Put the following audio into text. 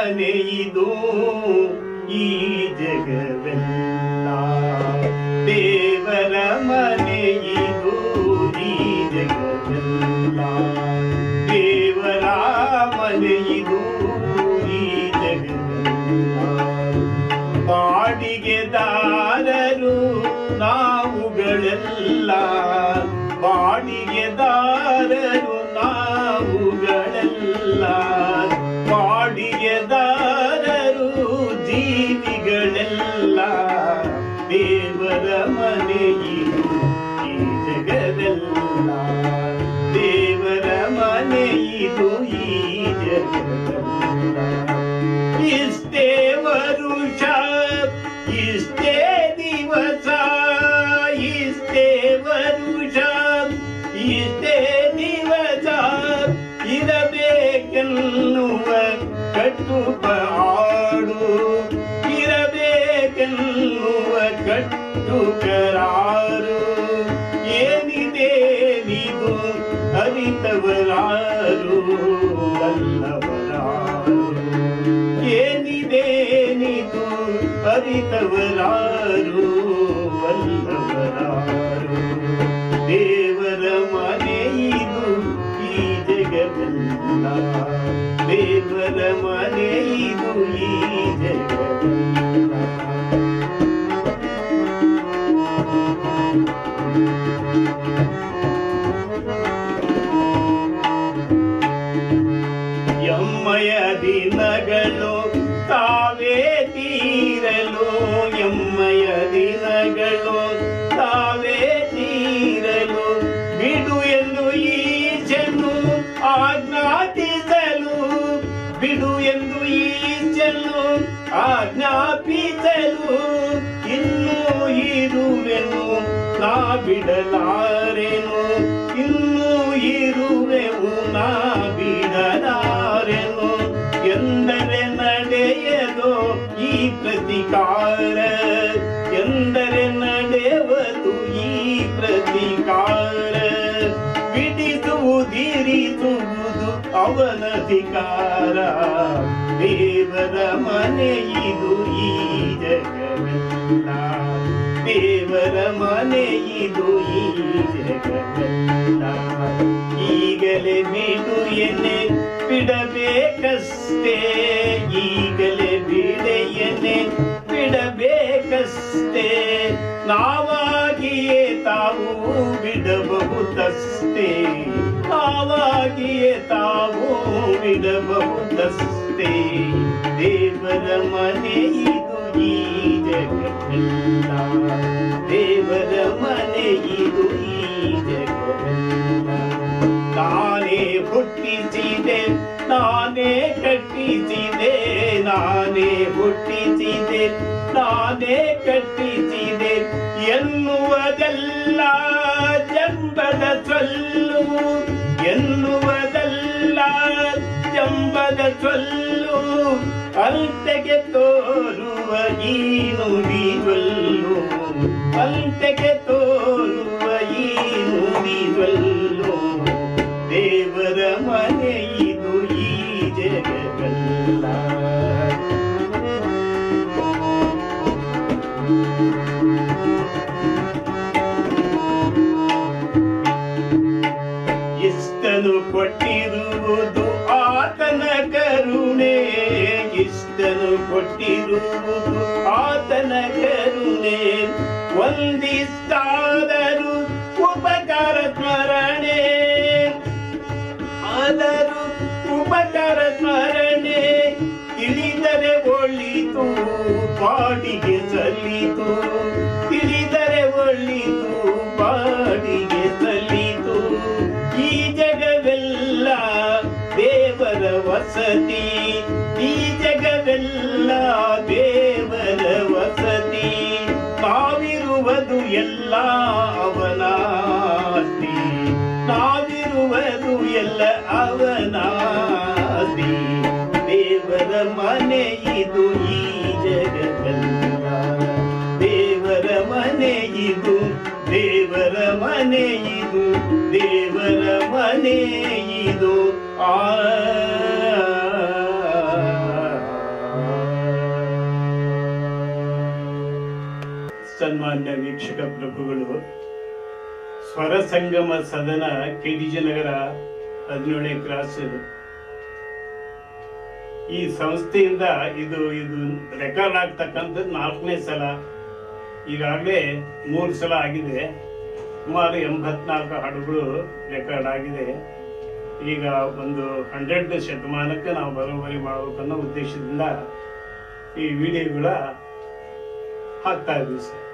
ದೇವರ ಮನೆಯಿದು ಈ ಜಗವೆಲ್ಲ ದೇವರ ಮನೆಯಿದು ಈ ಜಗವೆಲ್ಲ ದೇವರ ಮನೆಯಿದು ಈ ಜಗವೆಲ್ಲ ಬಾಡಿಗೆದಾರರು ನಾವುಗಳೆಲ್ಲ ಬಾಡಿಗೆದಾರರು ಮನೆಯಿದು ಈ ಜಗದಲ್ಲ ದೇವರ ಮನೆಯಿದು ಈ ಜಗದಲ್ಲ ಇಷ್ಟೇ ವರುಷ ಅರಿತವರಾರು ಬಲ್ಲವರಾರು ದೇವರ ಮನೆಯಿದು ಈ ಜಗದಲ್ಲ. ದೇವರ ಮನೆಯಿದು ಈ ಜಗವೆಲ್ಲ ಬಿಡಲಾರೆನು? ಇನ್ನು ಇರುವೆವು ನಾ ಬಿಡಲಾರೆನು ಎಂದರೆ ನಡೆಯದು ಈ ಪ್ರತಿಕಾರ? ಎಂದರೆ ನಡೆವದು ಈ ಪ್ರತಿಕಾರ? ಬಿಡಿಸುವುದಿರಿಸುವುದು ಅವನಧಿಕಾರ ದೇವರ ಇದು ಈ ಜಗವೆಲ್ಲ ದೇವರ ಮನೆ ಜಗವೆಲ್ಲ ಈಗಲೇ ಬಿಡು ಎನೆ ಬಿಡಬೇಕಷ್ಟೇ, ಈಗಲೇ ಬಿಡೆಯನೆ ಬಿಡಬೇಕಷ್ಟೇ, ನಾವಾಗಿಯೇ ತಾವು ಬಿಡಬಹುದಷ್ಟೇ, ನಾವಾಗಿಯೇ ತಾವು ಬಿಡಬಹುದಷ್ಟೇ, ದೇವರ ಮನೆ ಈ ಜಗವೆಲ್ಲ ದೇವರ ಮನೆಯಿದು ಈ ಜಗವೆಲ್ಲ ನಾನೇ ಹುಟ್ಟಿಸಿದೆ ನಾನೇ ಕಟ್ಟಿಸಿದೆ, ನಾನೇ ಹುಟ್ಟಿಸಿದೆ ನಾನೇ ಕಟ್ಟಿಸಿದೆ ಎನ್ನುವುದೆಲ್ಲ ಜಂಬದ ಸೊಲ್ಲು, ಎನ್ನುವುದೆಲ್ಲ ಜಂಬದ ಸೊಲ್ಲು. ಅಲ್ತೆಗೆ ಈ ನುಡಿ ಜೊಲ್ಲು ಅಂತೆಗೆ ತೋರುವ ಈ ನುಡಿ ಜೊಲ್ಲು ದೇವರ ಮನೆಯಿದು ಈ ಜಗವೆಲ್ಲ ಇಷ್ಟನು ಕೊಟ್ಟಿರುವುದು ಆತನ ಕರುಣೆ ಇಷ್ಟನು ಕೊಟ್ಟಿರುವುದು ಆತನ ಕರುಣೆ ಒಂದಿಷ್ಟಾದರೂ ಎಲ್ಲ ಅವನಾದಿ. ದೇವರ ಮನೆ ಇದು ಈ ಜಗದಲ್ಲ ದೇವರ ಮನೆ ಇದು, ದೇವರ ಮನೆ ಇದು, ದೇವರ ಮನೆ ಇದು. ಆ. ಸನ್ಮಾನ್ಯ ವೀಕ್ಷಕ ಪ್ರಭುಗಳು ಸ್ವರ ಸಂಗಮ ಸದನ ಕೆಡಿಜಿ ನಗರ ಹದಿನೇಳನೇ ಕ್ರಾಸ್ ಈ ಸಂಸ್ಥೆಯಿಂದ ಇದು ಇದು ರೆಕಾರ್ಡ್ ಆಗ್ತಕ್ಕಂಥದ್ದು ನಾಲ್ಕನೇ ಸಲ. ಈಗಾಗಲೇ ಮೂರು ಸಲ ಆಗಿದೆ. ಸುಮಾರು ಎಂಬತ್ನಾಲ್ಕು ಹಾಡುಗಳು ರೆಕಾರ್ಡ್ ಆಗಿದೆ. ಈಗ ಒಂದು ಹಂಡ್ರೆಡ್ ಶತಮಾನಕ್ಕೆ ನಾವು ಬರೋಬ್ಬರಿ ಮಾಡಬೇಕನ್ನೋ ಉದ್ದೇಶದಿಂದ ಈ ವಿಡಿಯೋಗಳ ಹಾಕ್ತಾ ಇದ್ದೀವಿ ಸರ್.